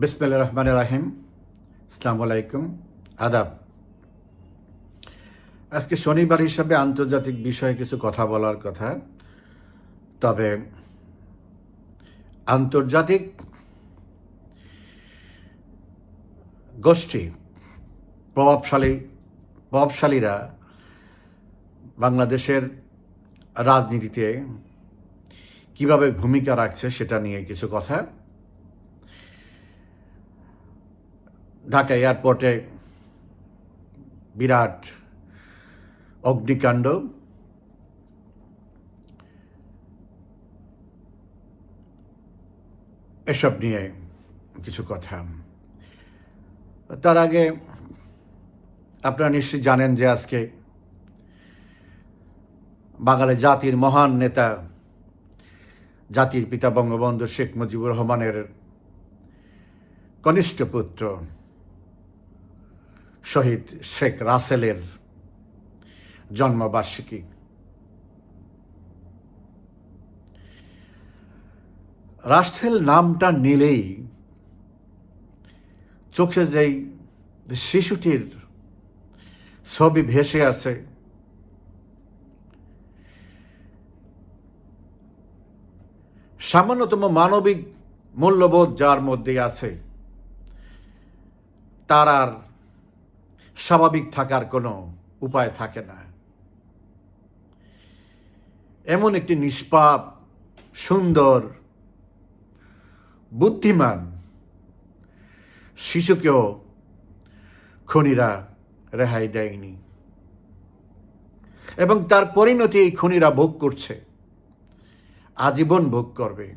বিসমিল্লা রহমান রাহিম। আসসালামু আলাইকুম। আদাব। আজকে শনিবার হিসাবে আন্তর্জাতিক বিষয়ে কিছু কথা বলার কথা। তবে আন্তর্জাতিক গোষ্ঠী প্রভাবশালী প্রভাবশালীরা বাংলাদেশের রাজনীতিতে কীভাবে ভূমিকা রাখছে সেটা নিয়ে কিছু কথা ঢাকা এয়ারপোর্টে বিরাট অগ্নিকাণ্ড। এসব নিয়ে কিছু কথা। তার আগে আপনারা নিশ্চয়ই জানেন যে আজকে বাঙালি জাতির মহান নেতা, জাতির পিতা বঙ্গবন্ধু শেখ মুজিবুর রহমানের কনিষ্ঠ পুত্র শহীদ শেখ রাসেলের জন্মবার্ষিকী। রাসেল নামটা নিলেই চোখে যেই শিশুটির ছবি ভেসে আছে সামান্যতম মানবিক মূল্যবোধ যার মধ্যে আছে, তার আর স্বাভাবিক থাকার কোনো উপায় থাকে না। এমন একটি নিষ্পাপ, সুন্দর, বুদ্ধিমান শিশুকেও খনিরা রেহাই দেয়নি এবং তার পরিণতি এই খনিরা ভোগ করছে, আজীবন ভোগ করবে।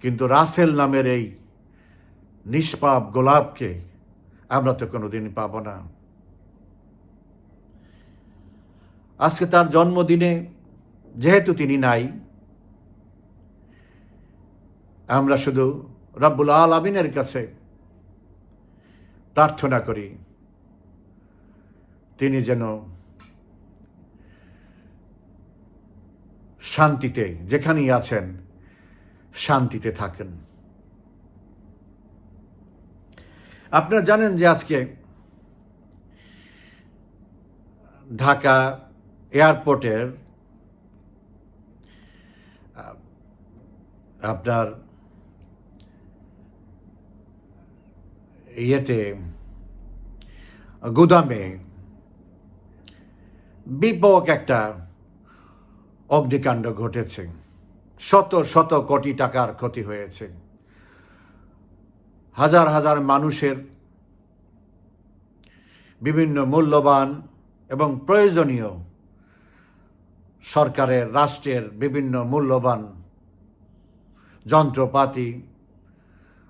কিন্তু রাসেল নামের এই নিষ্পাপ গোলাপকে আমরা তো কোনোদিন পাব না আজকে তার জন্মদিনে যেহেতু তিনি নাই, আমরা শুধু রব্বুল আলমিনের কাছে প্রার্থনা করি, তিনি যেন শান্তিতে, যেখানেই আছেন, শান্তিতে থাকেন। আপনারা জানেন যে আজকে ঢাকা এয়ারপোর্টের আপনার ইয়েতে গুদামে বিপক একটা অগ্নিকাণ্ড ঘটেছে। শত শত কোটি টাকার ক্ষতি হয়েছে। হাজার হাজার মানুষের বিভিন্ন মূল্যবান এবং প্রয়োজনীয় সরকারের, রাষ্ট্রের বিভিন্ন মূল্যবান যন্ত্রপাতি,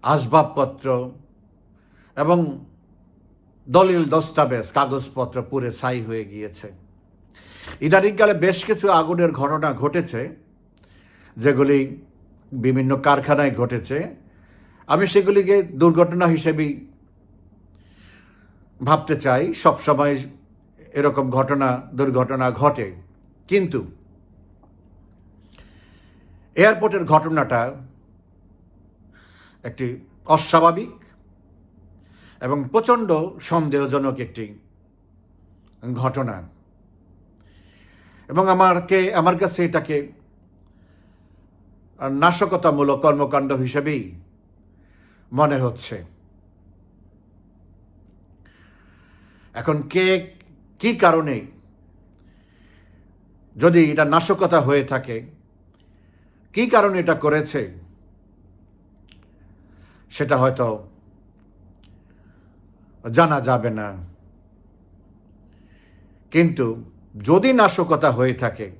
আসবাবপত্র এবং দলিল দস্তাবেজ, কাগজপত্র পুরে ছাই হয়ে গিয়েছে। ইদানিংকালে বেশ কিছু আগুনের ঘটনা ঘটেছে, যেগুলি বিভিন্ন কারখানায় ঘটেছে। আমি সেগুলিকে দুর্ঘটনা হিসেবেই ভাবতে চাই। সবসময় এরকম ঘটনা, দুর্ঘটনা ঘটে। কিন্তু এয়ারপোর্টের ঘটনাটা একটি অস্বাভাবিক এবং প্রচণ্ড সন্দেহজনক একটি ঘটনা। এবং আমারকে, আমার কাছে এটাকে নাশকতামূলক কর্মকাণ্ড হিসেবেই মনে হচ্ছে। এখন কে, কি কারণে যদি এটা নাশকতা হয়ে থাকে, কি কারণে এটা করেছে, সেটা হয়তো জানা যাবে না। কিন্তু যদি নাশকতা হয়ে থাকে,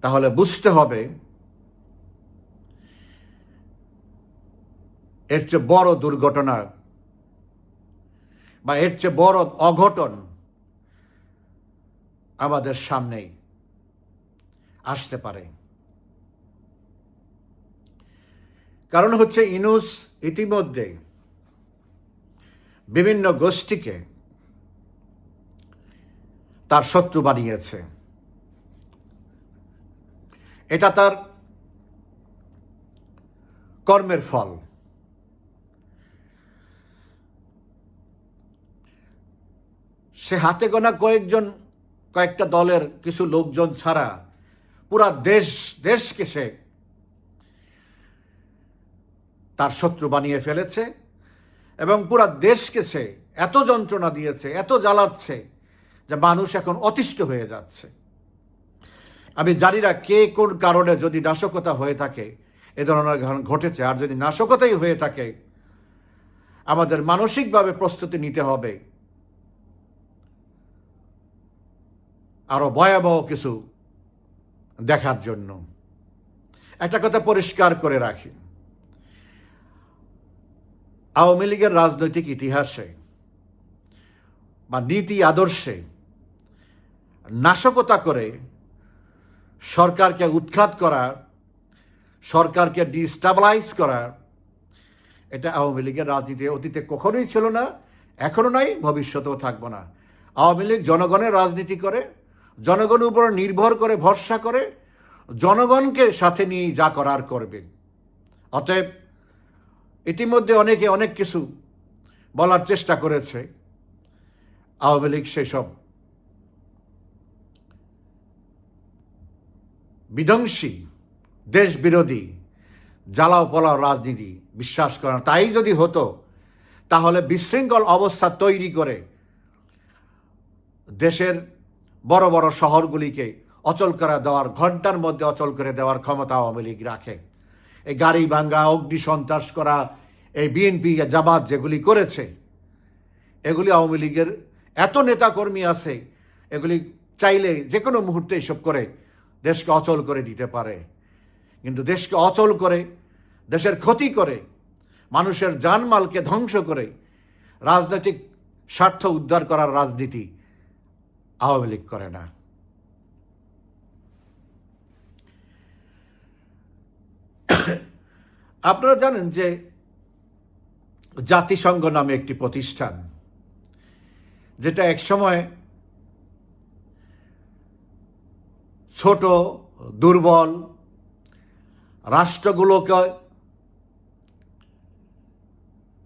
তাহলে বুঝতে হবে এর চেয়ে বড় দুর্ঘটনা বা এর চেয়ে বড় অঘটন আমাদের সামনেই আসতে পারে। কারণ হচ্ছে ইনুস ইতিমধ্যে বিভিন্ন গোষ্ঠীকে তার শত্রু বানিয়েছে। এটা তার কর্মের ফল। সে হাতে গোনা কয়েকজন, কয়েকটা দলের কিছু লোকজন ছাড়া পুরা দেশ, দেশকে সে তার শত্রু বানিয়ে ফেলেছে এবং পুরা দেশকে সে এত যন্ত্রণা দিয়েছে, এত জ্বালাচ্ছে যে মানুষ এখন অতিষ্ঠ হয়ে যাচ্ছে। আমি জানি না কে কোন কারণে যদি নাশকতা হয়ে থাকে, এ ধরনের ঘটেছে। আর যদি নাশকতাই হয়ে থাকে, আমাদের মানসিকভাবে প্রস্তুতি নিতে হবে। আরও ভয়াবহ কিছু দেখার জন্য। একটা কথা পরিষ্কার করে রাখি। আওয়ামী লীগের রাজনৈতিক ইতিহাসে বা নীতি আদর্শে নাশকতা করে সরকারকে উৎখাত করা, সরকারকে ডিস্টাবলাইজ করা, এটা আওয়ামী লীগের রাজনীতি অতীতে কখনোই ছিল না, এখনও নাই, ভবিষ্যতেও থাকব না। আওয়ামী লীগ জনগণের রাজনীতি করে জনগণের উপর নির্ভর করে, ভরসা করে, জনগণকে সাথে নিয়ে যা করার করবে। অতএব ইতিমধ্যে অনেকে অনেক কিছু বলার চেষ্টা করেছে। আওয়ামী লীগ সেসব বিধ্বংসী দেশ বিরোধী জ্বালাও পোলাও রাজনীতি বিশ্বাস করে না। তাই যদি হতো, তাহলে বিশৃঙ্খল অবস্থা তৈরি করে দেশের বড় বড় শহরগুলিকে অচল করে দেওয়ার ঘণ্টার মধ্যে অচল করে দেওয়ার ক্ষমতা আওয়ামী লীগ রাখে। এই গাড়ি ভাঙ্গা অগ্নি সন্ত্রাস করা, এই বিএনপি জামাত যেগুলি করেছে, এগুলি আওয়ামী লীগের এত নেতাকর্মী আছে, এগুলি চাইলে যে কোনো মুহূর্তে এসব করে দেশকে অচল করে দিতে পারে। কিন্তু দেশকে অচল করে, দেশের ক্ষতি করে, মানুষের জানমালকে ধ্বংস করে, রাজনৈতিক স্বার্থ উদ্ধার করার রাজনীতি আওয়ামী লীগ করে না। আপনারা জানেন যে জাতিসংঘ নামে একটি প্রতিষ্ঠান, যেটা একসময় ছোট, দুর্বল রাষ্ট্রগুলোকে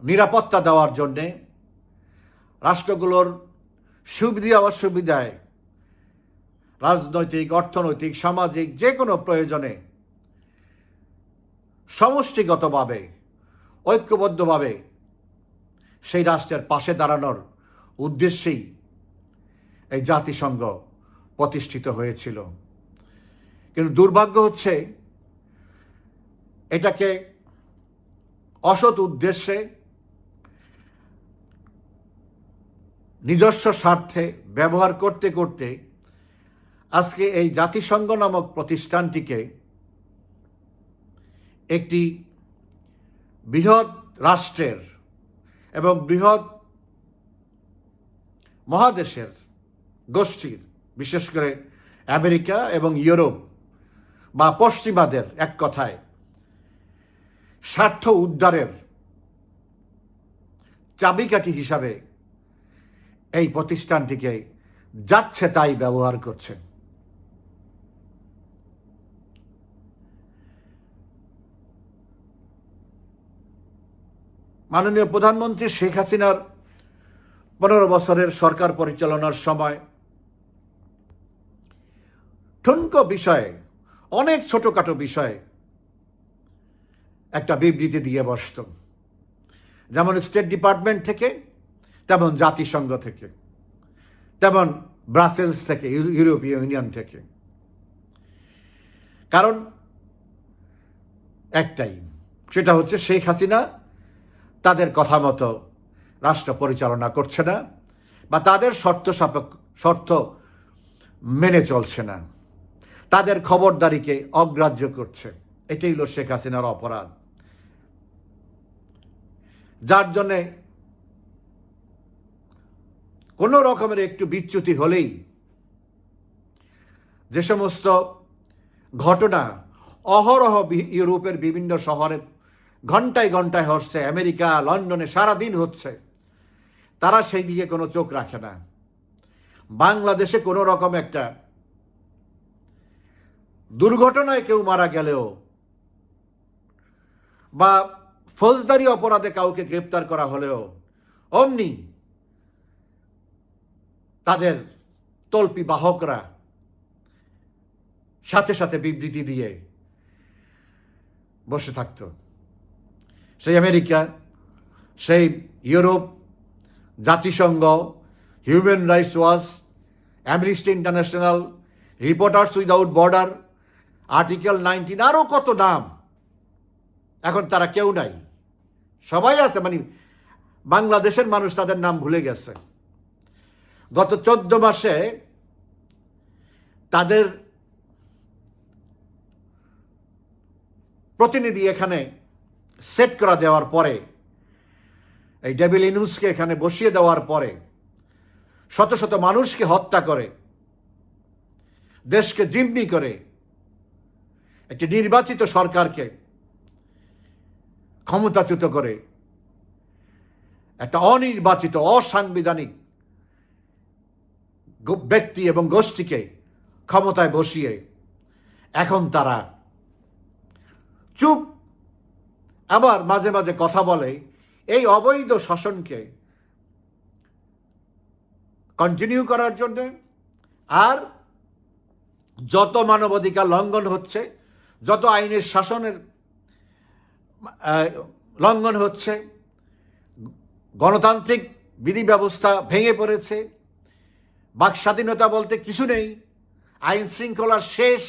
নিরাপত্তা দেওয়ার জন্যে রাষ্ট্রগুলোর সুবিধা অসুবিধায় রাজনৈতিক, অর্থনৈতিক, সামাজিক, যে কোনো প্রয়োজনে সমষ্টিগতভাবে, ঐক্যবদ্ধভাবে সেই রাষ্ট্রের পাশে দাঁড়ানোর উদ্দেশ্যেই এই জাতিসংঘ প্রতিষ্ঠিত হয়েছিল। কিন্তু দুর্ভাগ্য হচ্ছে, এটাকে অসৎ উদ্দেশ্যে নিজস্ব স্বার্থে ব্যবহার করতে করতে আজকে এই জাতিসংঘ নামক প্রতিষ্ঠানটিকে একটি বৃহৎ রাষ্ট্রের এবং বৃহৎ মহাদেশের গোষ্ঠীর, বিশেষ করে আমেরিকা এবং ইউরোপ বা পশ্চিমাদের এক কথায়, স্বার্থ উদ্ধারের চাবিকাঠি হিসাবে এই প্রতিষ্ঠানটিকে যাচ্ছে তাই ব্যবহার করছে। মাননীয় প্রধানমন্ত্রী শেখ হাসিনার পনেরো বছরের সরকার পরিচালনার সময় ঠুনকো বিষয়ে, অনেক ছোটখাটো বিষয়ে একটা বিবৃতি দিয়ে বসত। যেমন স্টেট ডিপার্টমেন্ট থেকে তেমন জাতিসংঘ থেকে, তেমন ব্রাসেলস থেকে ইউরোপীয় ইউনিয়ন থেকে। কারণ একটাই, সেটা হচ্ছে শেখ হাসিনা তাদের কথা মতো রাষ্ট্র পরিচালনা করছে না বা তাদের শর্ত সাপেক্ষ, শর্ত মেনে চলছে না। তাদের খবরদারিকে অগ্রাহ্য করছে। এটাই হলো শেখ হাসিনার অপরাধ। যার জন্যে কোনো রকমের একটু বিচ্যুতি হলেই যে সমস্ত ঘটনা অহরহ ইউরোপের বিভিন্ন শহরে ঘন্টায় ঘন্টায় হচ্ছে, আমেরিকা, লন্ডনে সারাদিন হচ্ছে, তারা সেই দিকে কোনো চোখ রাখে না। বাংলাদেশে কোনো রকম একটা দুর্ঘটনায় কেউ মারা গেলেও বা ফৌজদারি অপরাধে কাউকে গ্রেপ্তার করা হলেও, অমনি তাদের তল্পি বাহকরা সাথে সাথে বিবৃতি দিয়ে বসে থাকত। সেই আমেরিকা, সেই ইউরোপ, জাতিসংঘ, Human Rights Watch, Amnesty International, Reporters Without Border, Article Nineteen আরও কত নাম। এখন তারা কেউ নাই। সবাই আছে মানে বাংলাদেশের মানুষ তাদের নাম ভুলে গেছে। গত চোদ্দ মাসে তাদের প্রতিনিধি এখানে সেট করা দেওয়ার পরে, এই ডেভিল ইনুসকে এখানে বসিয়ে দেওয়ার পরে শত শত মানুষকে হত্যা করে, দেশকে জিম্মি করে, একটি নির্বাচিত সরকারকে ক্ষমতাচ্যুত করে, একটা অনির্বাচিত, অসাংবিধানিক ব্যক্তি এবং গোষ্ঠীকে ক্ষমতায় বসিয়ে এখন তারা চুপ। আবার মাঝে মাঝে কথা বলে এই অবৈধ শাসনকে কন্টিনিউ করার জন্য। আর যত মানবাধিকার লঙ্ঘন হচ্ছে, যত আইনের শাসনের লঙ্ঘন হচ্ছে, গণতান্ত্রিক বিধি ব্যবস্থা ভেঙে পড়েছে বাক স্বাধীনতা বলতে কিছু নেই। আইন শৃঙ্খলার শেষ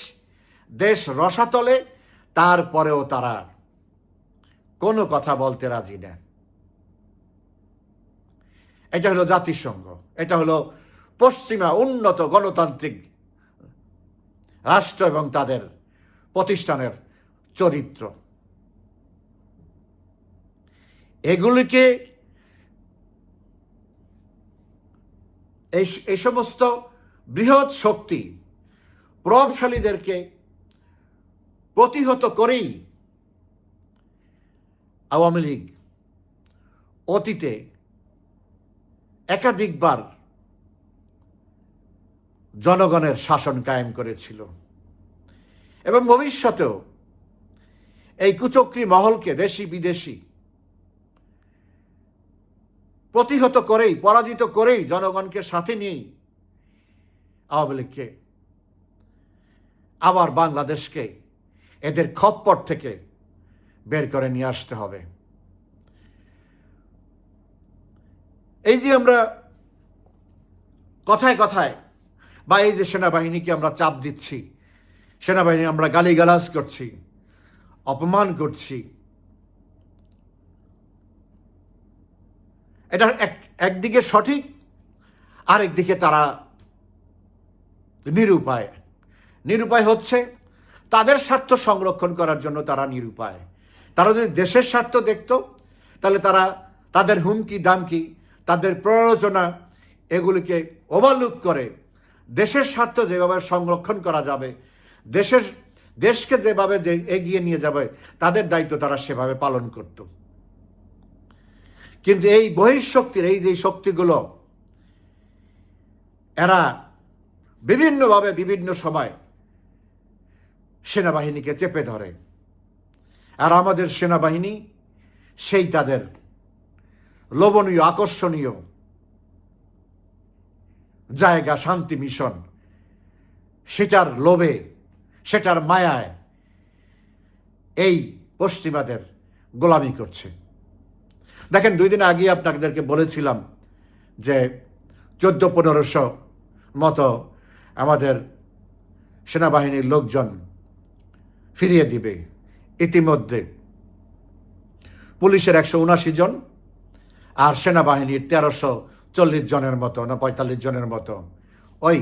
দেশ রসাতলে, তারপরেও তারা কোনো কথা বলতে রাজি না। এটা হলো জাতিসংঘ, এটা হলো পশ্চিমা উন্নত গণতান্ত্রিক রাষ্ট্র এবং তাদের প্রতিষ্ঠানের চরিত্র। এগুলিকে এই এই সমস্ত বৃহৎ শক্তি প্রভাবশালীদেরকে প্রতিহত করেই আওয়ামী লীগ অতীতে একাধিকবার জনগণের শাসন কায়েম করেছিল। এবং ভবিষ্যতেও এই কুচক্রী মহলকে দেশি বিদেশি প্রতিহত করেই, পরাজিত করেই জনগণকে সাথে নিয়েই আওয়ামী লীগকে, আবার বাংলাদেশকে এদের খপ্পর থেকে বের করে নিয়ে আসতে হবে। এই যে আমরা কথায় কথায় বা এই যে সেনাবাহিনীকে আমরা চাপ দিচ্ছি, সেনাবাহিনী আমরা গালিগালাজ করছি, অপমান করছি এটা এক, একদিকে সঠিক, আরেকদিকে তারা নিরুপায়। নিরুপায় হচ্ছে তাদের স্বার্থ সংরক্ষণ করার জন্য তারা নিরুপায়। তারা যদি দেশের স্বার্থ দেখত, তাহলে তারা তাদের হুমকি, দামকি, তাদের প্ররোচনা এগুলিকে ওভারলুক করে দেশের স্বার্থ যেভাবে সংরক্ষণ করা যাবে, দেশের, দেশকে যেভাবে এগিয়ে নিয়ে যাবে, তাদের দায়িত্ব তারা সেভাবে পালন করত। কিন্তু এই বহিঃশক্তির, এই যে শক্তিগুলো, এরা বিভিন্নভাবে বিভিন্ন সময় সেনাবাহিনীকে চেপে ধরে। আর আমাদের সেনাবাহিনী, সেই তাদের লোভনীয়, আকর্ষণীয় জায়গা, শান্তি মিশন, সেটার লোভে, সেটার মায়ায় এই পশ্চিমাদের গোলামি করছে। দেখেন, দুই দিন আগে আপনাদেরকে বলেছিলাম যে চোদ্দ পনেরোশো মতো আমাদের সেনাবাহিনীর লোকজন ফিরিয়ে দিবে। ইতিমধ্যে পুলিশের একশো উনাশি জন আর সেনাবাহিনীর তেরোশো চল্লিশ জনের মতো, না পঁয়তাল্লিশ জনের মতো, ওই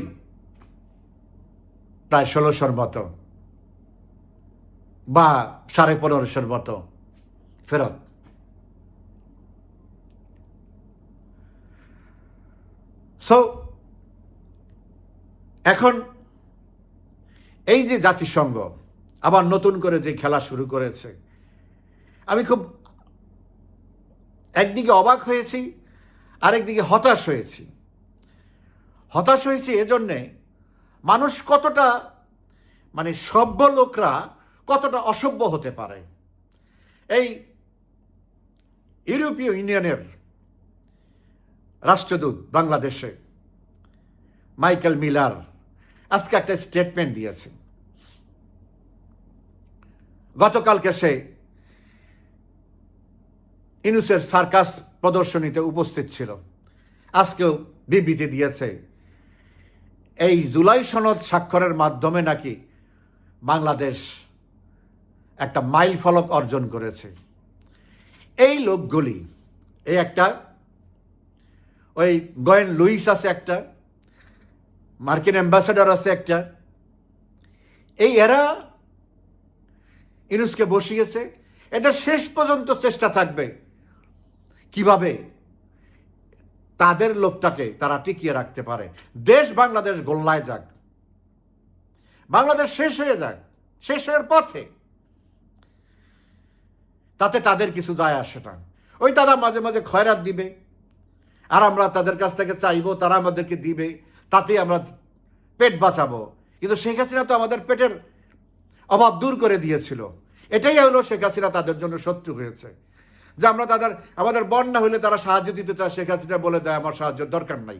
প্রায় ষোলোশোর মতো বা সাড়ে পনেরোশোর মতো ফেরত। সো এখন এই যে জাতিসংঘ আবার নতুন করে যে খেলা শুরু করেছে, আমি খুব একদিকে অবাক হয়েছি, আরেকদিকে হতাশ হয়েছি। হতাশ হয়েছি এজন্যে মানুষ কতটা মানে সভ্য লোকরা কতটা অসভ্য হতে পারে। এই ইউরোপীয় ইউনিয়নের রাষ্ট্রদূত বাংলাদেশে, মাইকেল মিলার, আজকে একটা স্টেটমেন্ট দিয়েছে। গতকালকে সে ইনুসের সার্কাস প্রদর্শনীতে উপস্থিত ছিল। আজকেও বিবৃতি দিয়েছে, এই জুলাই সনদ স্বাক্ষরের মাধ্যমে নাকি বাংলাদেশ একটা মাইল ফলক অর্জন করেছে। এই লোকগুলি, এই একটা ওই গয়েন লুইস আছে একটা, মার্কিন অ্যাম্বাসেডর আছে একটা। এই এরা ইনুসকে বসিয়েছে। এদের শেষ পর্যন্ত চেষ্টা থাকবে। কীভাবে? তাদের লোকটাকে তারা টিকিয়ে রাখতে পারে। দেশ বাংলাদেশ গোল্লায় যাক। বাংলাদেশ শেষ হয়ে যাক। শেষ হওয়ার পথে। তাতে তাদের কিছু যায় আসে না। ওই তারা মাঝে মাঝে খয়রাত দিবে। আর আমরা তাদের কাছ থেকে চাইব, তারা আমাদেরকে দিবে, তাতেই আমরা পেট বাঁচাবো। কিন্তু শেখ হাসিনা তো আমাদের পেটের অভাব দূর করে দিয়েছিল। এটাই হলো শেখ হাসিনা তাদের জন্য শত্রু হয়েছে। যে আমরা তাদের, আমাদের বন্যা হলে তারা সাহায্য দিতে চায়, শেখ হাসিনা বলে দেয়, আমার সাহায্যের দরকার নাই।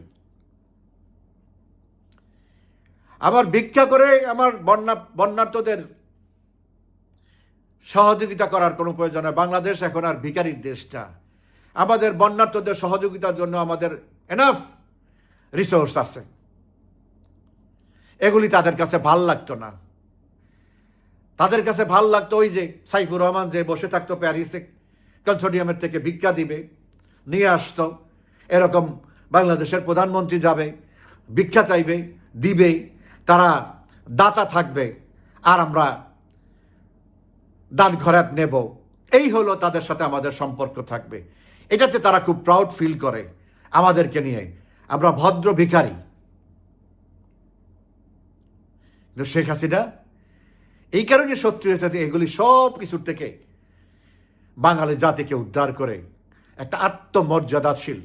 আমার ভিক্ষা করে আমার বন্যা, বন্যার্থদের সহযোগিতা করার কোনো প্রয়োজন বাংলাদেশ এখন আর ভিকারির দেশটা। আমাদের বন্যার্থদের সহযোগিতার জন্য আমাদের এনাফ রিসোর্স আছে। এগুলি তাদের কাছে ভালো লাগতো না। তাদের কাছে ভালো লাগতো ওই যে সাইফুর রহমান যে বসে থাকতো প্যারিসে, কনসোডিয়ামের থেকে ভিক্ষা দিবে, নিয়ে আসতো, এরকম বাংলাদেশের প্রধানমন্ত্রী যাবে, ভিক্ষা চাইবে, দিবে, তারা দাতা থাকবে, আর আমরা দান খরাত নেব। এই হলো তাদের সাথে আমাদের সম্পর্ক থাকবে। এটাতে তারা খুব প্রাউড ফিল করে আমাদেরকে নিয়ে। আমরা ভদ্র ভিখারি। কিন্তু শেখ হাসিনা এই কারণে শত্রু হয়েছে এগুলি সব কিছুর থেকে বাঙালি জাতিকে উদ্ধার করে একটা আত্মমর্যাদাশীল,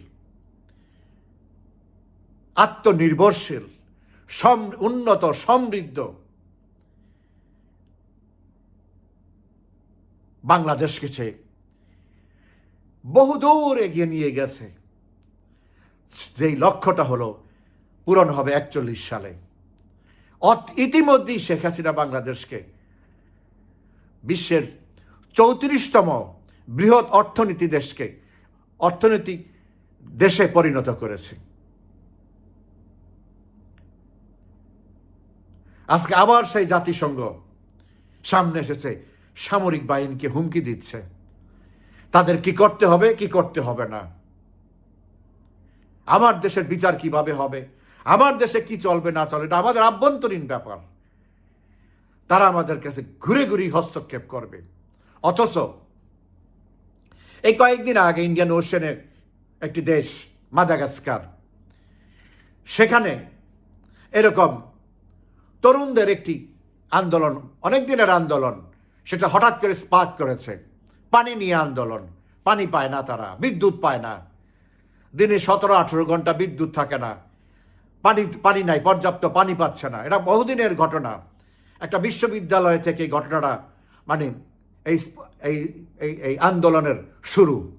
আত্মনির্ভরশীল, সম, উন্নত, সমৃদ্ধ বাংলাদেশকে সে বহুদূর এগিয়ে নিয়ে গেছে। যেই লক্ষ্যটা হলো, পূরণ হবে একচল্লিশ সালে। ইতিমধ্যেই শেখ হাসিনা বাংলাদেশকে বিশ্বের চৌত্রিশতম বৃহৎ অর্থনীতি দেশকে, অর্থনীতি দেশে পরিণত করেছে। আজকে আবার সেই জাতিসংঘ সামনে এসেছে, সামরিক বাহিনীকে হুমকি দিচ্ছে। তাদের কি করতে হবে, কি করতে হবে না? আমার দেশের বিচার কীভাবে হবে? আমার দেশে কি চলবে, না চলে এটা আমাদের আভ্যন্তরীণ ব্যাপার। তারা আমাদের কাছে ঘুরে ঘুরে হস্তক্ষেপ করবে। অথচ এই কয়েকদিন আগে ইন্ডিয়ান ওশেনের একটি দেশ মাদাগাস্কার সেখানে এরকম তরুণদের একটি আন্দোলন অনেক দিনের আন্দোলন, সেটা হঠাৎ করে স্পার্ক করেছে। পানি নিয়ে আন্দোলন। পানি পায় না তারা, বিদ্যুৎ পায় না। দিনে সতেরো আঠেরো ঘণ্টা বিদ্যুৎ থাকে না। পানি পানি নাই, পর্যাপ্ত পানি পাচ্ছে না। এটা বহুদিনের ঘটনা। একটা বিশ্ববিদ্যালয় থেকে ঘটনাটা মানে এই এই এই আন্দোলনের শুরু।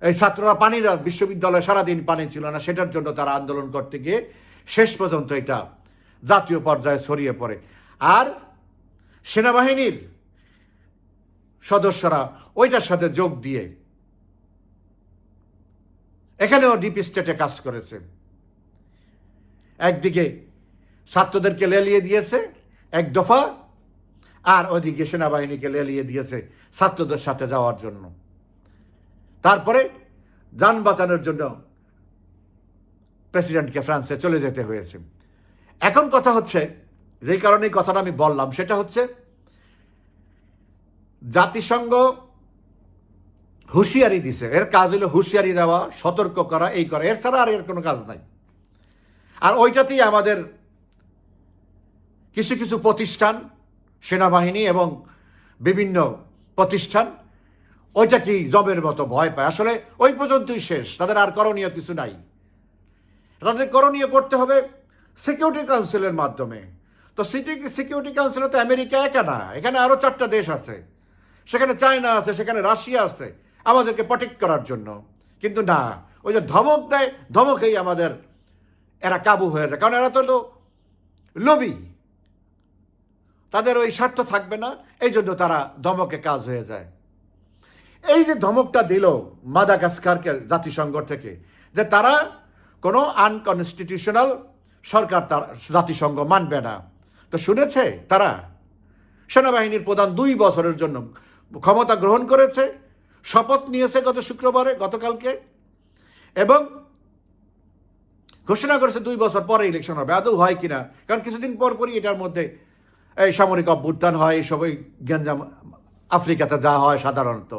এই ছাত্ররা পানিরা, বিশ্ববিদ্যালয়ে সারাদিন পানি ছিল না, সেটার জন্য তারা আন্দোলন করতে গিয়ে শেষ পর্যন্ত এটা জাতীয় পর্যায়ে ছড়িয়ে পড়ে। আর সেনাবাহিনীর সদস্যরা ওইটার সাথে যোগ দিয়ে এখানেও ডিপ স্টেটে কাজ করেছে। একদিকে ছাত্রদেরকে লেলিয়ে দিয়েছে এক দফা, আর ওদিকে সেনাবাহিনীকে লেলিয়ে দিয়েছে ছাত্রদের সাথে যাওয়ার জন্য। তারপরে যান বাঁচানোর জন্য প্রেসিডেন্টকে ফ্রান্সে চলে যেতে হয়েছে। এখন কথা হচ্ছে, যেই কারণে কথাটা আমি বললাম, সেটা হচ্ছে জাতিসংঘ হুঁশিয়ারি দিছে। এর কাজ হলো হুঁশিয়ারি দেওয়া, সতর্ক করা, এই করা। এর ছাড়া আর এর কোনো কাজ নাই। আর ওইটাতেই আমাদের কিছু কিছু প্রতিষ্ঠান, সেনাবাহিনী এবং বিভিন্ন প্রতিষ্ঠান ওইটা কি জবের মতো ভয় পায়। আসলে ওই পর্যন্তই শেষ। তাদের আর করণীয় কিছু নাই। তাদের করণীয় করতে হবে সিকিউরিটি কাউন্সিলের মাধ্যমে। তো সিটি সিকিউরিটি কাউন্সিলে তো আমেরিকা একা না। এখানে আরও চারটা দেশ আছে। সেখানে চায়না আছে, সেখানে রাশিয়া আছে, আমাদেরকে প্রটেক্ট করার জন্য। কিন্তু না, ওই যে ধমক দেয়, ধমকেই আমাদের এরা কাবু হয়ে যায়। কারণ এরা তো লোভী। তাদের ওই স্বার্থ থাকবে না, এই জন্য তারা ধমকে কাজ হয়ে যায়। এই যে ধমকটা দিল মাদাগাস্কারকে জাতিসংঘ থেকে, যে তারা কোনো আনকনস্টিটিউশনাল সরকার তার জাতিসংঘ মানবে না। তো শুনেছে তারা? সেনাবাহিনীর প্রধান দুই বছরের জন্য ক্ষমতা গ্রহণ করেছে, শপথ নিয়েছে গত শুক্রবারে, গতকালকে, এবং ঘোষণা করেছে দুই বছর পরে ইলেকশন হবে। আদৌ হয় কিনা কারণ কিছুদিন পর পরই এটার মধ্যে এই সামরিক অভ্যুত্থান হয় এইসব ওই গঞ্জাম আফ্রিকাতে যা হয় সাধারণত।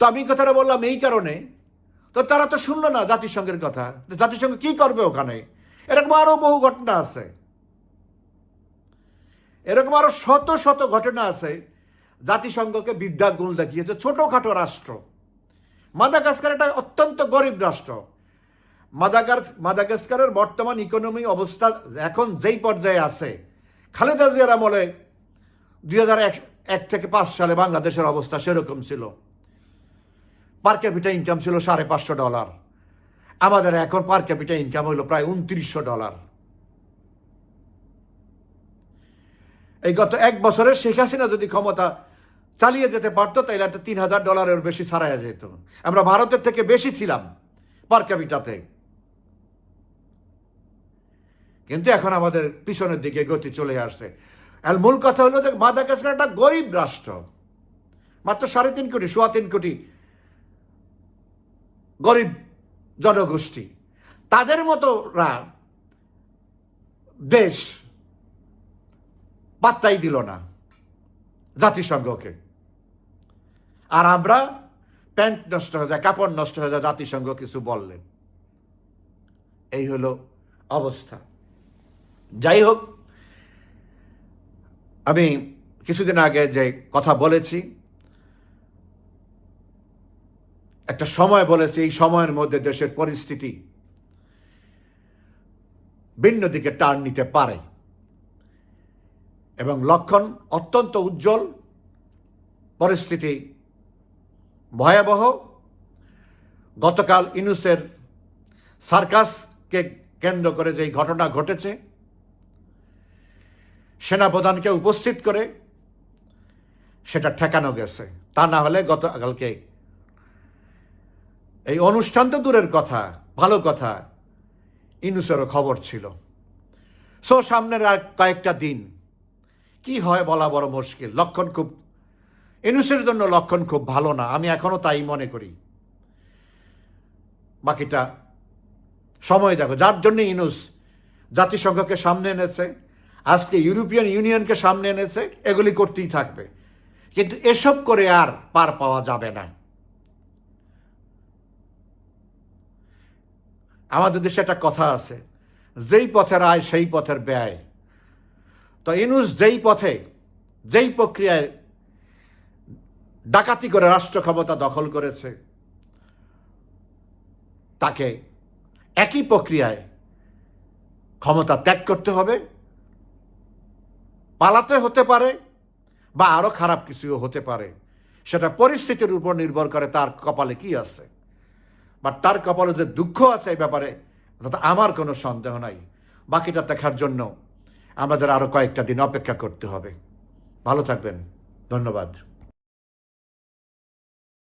তো আমি কথাটা বললাম এই কারণে, তো তারা তো শুনলো না জাতিসংঘের কথা। জাতিসংঘ কি করবে ওখানে? এরকম আরও বহু ঘটনা আছে। এরকম আরও শত শত ঘটনা আছে জাতিসংঘকে বিদ্যা গুণ দেখিয়েছে ছোটখাটো রাষ্ট্র। মাদাগাস্কার একটা অত্যন্ত গরিব রাষ্ট্র। মাদাগার মাদাগাস্কারের বর্তমান ইকোনমি অবস্থা এখন যেই পর্যায়ে আছে, খালেদা জিয়ার আমলে দুই হাজার এক থেকে পাঁচ সালে বাংলাদেশের অবস্থা সেরকম ছিল। পার ক্যাপিটা ইনকাম ছিল সাড়ে পাঁচশো ডলার। আমাদের এখন পার ক্যাপিটা ইনকাম হলো প্রায় উনত্রিশশো ডলার। এই গত এক বছরে শেখ হাসিনা যদি ক্ষমতা চালিয়ে যেতে পারতো তাহলে একটা তিন হাজার ডলারের বেশি ছাড়াইয়া যেত। আমরা ভারতের থেকে বেশি ছিলাম পার ক্যাপিটাতে। কিন্তু এখন আমাদের পিছনের দিকে গতি চলে আসছে। আর মূল কথা হলো যে মাদাগাস্কার একটা গরিব রাষ্ট্র। মাত্র সাড়ে তিন কোটি, সোয়া তিন কোটি গরিব জনগোষ্ঠী। তাদের মতোরা দেশ পাত্তাই দিল না জাতিসংঘকে। আর আমরা প্যান্ট নষ্ট হয়ে যায়, কাপড় নষ্ট হয়ে যায়, জাতিসংঘ কিছু বললেন এই হলো অবস্থা। যাই হোক, আমি কিছুদিন আগে যে কথা বলেছি, একটা সময় বলেছি, এই সময়ের মধ্যে দেশের পরিস্থিতি ভিন্ন দিকে টার্ন নিতে পারে। এবং লক্ষণ অত্যন্ত উজ্জ্বল, পরিস্থিতি ভয়াবহ। গতকাল ইনুসের সার্কাসকে কেন্দ্র করে যেই ঘটনা ঘটেছে, সেনাপ্রধানকে উপস্থিত করে সেটা ঠেকানো গেছে। তা না হলে গতকালকে এই অনুষ্ঠান তো দূরের কথা, ভালো কথা, ইনুসেরও খবর ছিল। সো সামনের আর কয়েকটা দিন কি হয় বলা বড় মুশকিল? লক্ষণ খুব ইনুসের জন্য লক্ষণ খুব ভালো না, আমি এখনও তাই মনে করি। বাকিটা সময় দেখো, যার জন্য ইনুস জাতিসংঘকে সামনে এনেছে, আজকে ইউরোপিয়ান ইউনিয়নকে সামনে এনেছে, এগুলি করতেই থাকবে। কিন্তু এসব করে আর পার পাওয়া যাবে না। আমাদের দেশে একটা কথা আছে, যেই পথের আয় সেই পথের ব্যয়। তো ইনুস যেই পথে, যেই প্রক্রিয়ায় ডাকাতি করে রাষ্ট্র ক্ষমতা দখল করেছে, তাকে একই প্রক্রিয়ায় ক্ষমতা ত্যাগ করতে হবে, পালাতে হতে পারে বা আরও খারাপ কিছুও হতে পারে। সেটা পরিস্থিতির উপর নির্ভর করে তার কপালে কি আছে। বা তার কপালে যে দুঃখ আছে এই ব্যাপারে আমার কোনো সন্দেহ নাই। বাকিটা দেখার জন্য আমাদের আরও কয়েকটা দিন অপেক্ষা করতে হবে। ভালো থাকবেন। ধন্যবাদ।